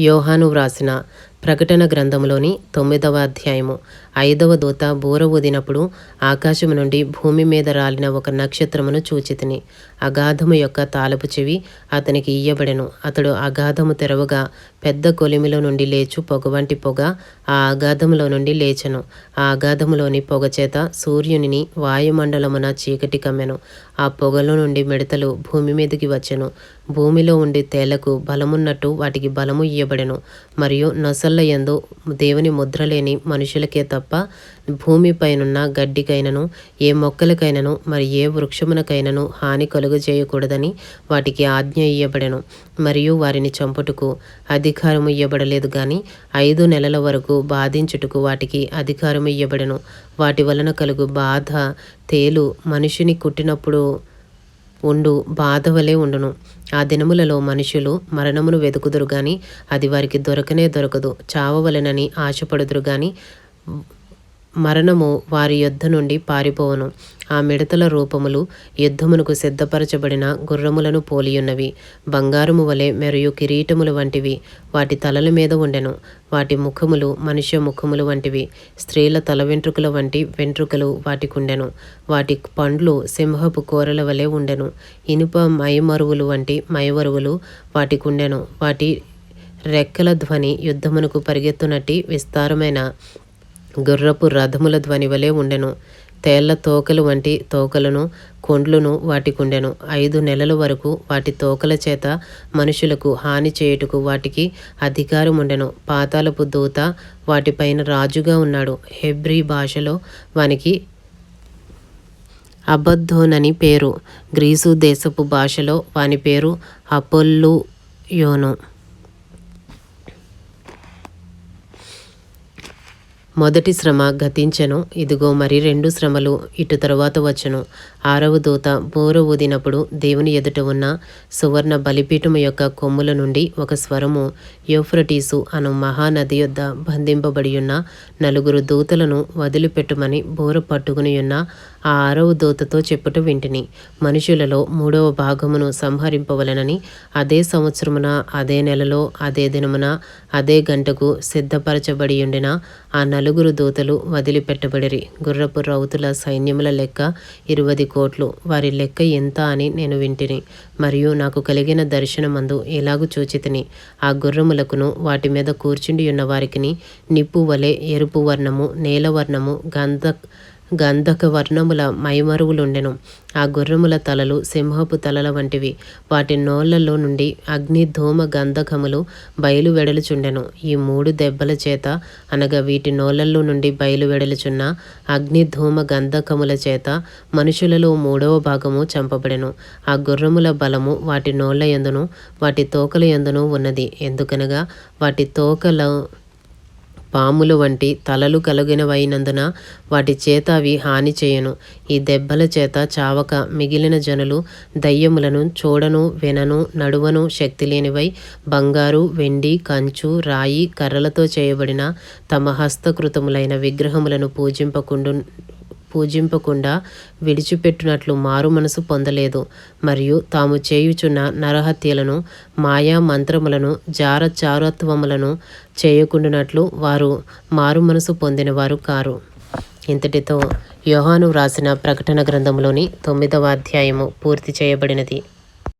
యోహాను వ్రాసిన ప్రకటన గ్రంథంలోని తొమ్మిదవ అధ్యాయము ఐదవ దూత బూర ఊదినప్పుడు ఆకాశము నుండి భూమి మీద రాలిన ఒక నక్షత్రమును చూచితిని. అగాధము యొక్క తాలపు చెవి అతనికి ఇయ్యబడెను. అతడు అగాధము తెరవగా పెద్ద కొలిమిలో నుండి లేచు పొగ వంటి పొగ ఆ అగాధములో నుండి లేచెను. ఆ అగాధములోని పొగ చేత సూర్యునిని వాయుమండలమున చీకటి కమ్మెను. ఆ పొగలో నుండి మిడతలు భూమి మీదకి వచ్చెను. భూమిలో ఉండి తేళ్ళకు బలమున్నట్టు వాటికి బలము ఇయ్యబడెను. మరియు నొసళ్ళ ఎందు దేవుని ముద్ర లేని మనుషులకే తప్ప భూమిపైనున్న గడ్డికైనను ఏ మొక్కలకైనను మరి ఏ వృక్షమునకైనను హాని కలుగజేయకూడదని వాటికి ఆజ్ఞ ఇయ్యబడెను. మరియు వారిని చంపుటకు అధికారము ఇయ్యబడలేదు గాని ఐదు నెలల వరకు బాధించుటకు వాటికి అధికారము ఇయ్యబడెను. వాటి వలన కలుగు బాధ తేలు మనిషిని కుట్టినప్పుడు ఉండు బాధవలే ఉండును. ఆ దినములలో మనుషులు మరణమును వెతుకుదురు గాని అది వారికి దొరకనే దొరకదు. చావవలెనని ఆశపడుదురు గాని మరణము వారి యుద్ధ నుండి పారిపోవును. ఆ మిడతల రూపములు యుద్ధమునకు సిద్ధపరచబడిన గుర్రములను పోలియున్నవి. బంగారము వలె మరియు కిరీటములు వంటివి. వాటి తలల మీద ఉండెను. వాటి ముఖములు మనుష్య ముఖములు వంటివి. స్త్రీల తల వెంట్రుకల వంటి వెంట్రుకలు వాటికుండెను. వాటి పండ్లు సింహపు కూరల వలె ఉండెను. ఇనుప మైమరువులు వంటి మయవరువులు వాటికుండెను. వాటి రెక్కల ధ్వని యుద్ధమునకు పరిగెత్తునట్టి విస్తారమైన గుర్రపు రథముల ధ్వని వలె ఉండెను. తేళ్ళ తోకలు వంటి తోకలను కొండ్లును వాటికుండెను ఐదు నెలల వరకు వాటి తోకల చేత మనుషులకు హాని చేయుటకు వాటికి అధికారం ఉండెను పాతాలపు దూత వాటిపైన రాజుగా ఉన్నాడు. హెబ్రీ భాషలో వానికి అబద్ధోనని పేరు. గ్రీసు దేశపు భాషలో వాని పేరు అపోల్లు మొదటి శ్రమ గతించెను. ఇదిగో మరి రెండు శ్రమలు ఇటు తరువాత వచ్చును. ఆరవ దూత బోర ఊదినప్పుడు దేవుని ఎదుట ఉన్న సువర్ణ బలిపీఠము యొక్క కొమ్ముల నుండి ఒక స్వరము యోఫ్రటీసు అను మహానది యొద్ద బంధింపబడి ఉన్న నలుగురు దూతలను వదిలిపెట్టుమని బోర పట్టుకుని ఉన్న ఆ ఆరవ దూతతో చెప్పుట వింటిని. మనుషులలో మూడవ భాగమును సంహరింపవలనని అదే సంవత్సరమున అదే నెలలో అదే దినమున అదే గంటకు సిద్ధపరచబడి ఉండిన ఆ నలుగురు దూతలు వదిలిపెట్టబడిరి. గుర్రపు రౌతుల సైన్యముల లెక్క ఇరువది కోట్లు. వారి లెక్క ఎంత అని నేను వింటిని. మరియు నాకు కలిగిన దర్శనమందు ఎలాగు చూచితిని. ఆ గుర్రములకును వాటి మీద కూర్చుండి ఉన్న వారికిని నిప్పు వలె ఎరుపు వర్ణము నీలవర్ణము గంధ గంధక వర్ణముల మైమరువులుండెను. ఆ గుర్రముల తలలు సింహపు తలల వంటివి. వాటి నోళ్ళలో నుండి అగ్ని ధూమ గంధకములు బయలు వెడలుచుండెను. ఈ మూడు దెబ్బల చేత అనగా వీటి నోళ్ళలో నుండి బయలు వెడలుచున్న అగ్ని ధూమ గంధకముల చేత మనుషులలో మూడవ భాగము చంపబడెను. ఆ గుర్రముల బలము వాటి నోళ్ళ ఎందును వాటి తోకల ఎందును ఉన్నది. ఎందుకనగా వాటి తోకల పాములు వంటి తలలు కలుగినవైనందున వాటి చేత అవి హాని చేయను. ఈ దెబ్బల చేత చావక మిగిలిన జనులు దయ్యములను చూడను వినను నడువను శక్తి లేనివై బంగారు వెండి కంచు రాయి కర్రలతో చేయబడిన తమ హస్తకృతములైన విగ్రహములను పూజింపకుండు పూజింపకుండా విడిచిపెట్టినట్లు మారు మనసు పొందలేదు. మరియు తాము చేయుచున్న నరహత్యలను మాయా మంత్రములను జార చారత్వములను చేయకుండానట్లు వారు మారు మనసు పొందినవారు కారు. ఇంతటితో యోహాను వ్రాసిన ప్రకటన గ్రంథంలోని తొమ్మిదవ అధ్యాయము పూర్తి చేయబడినది.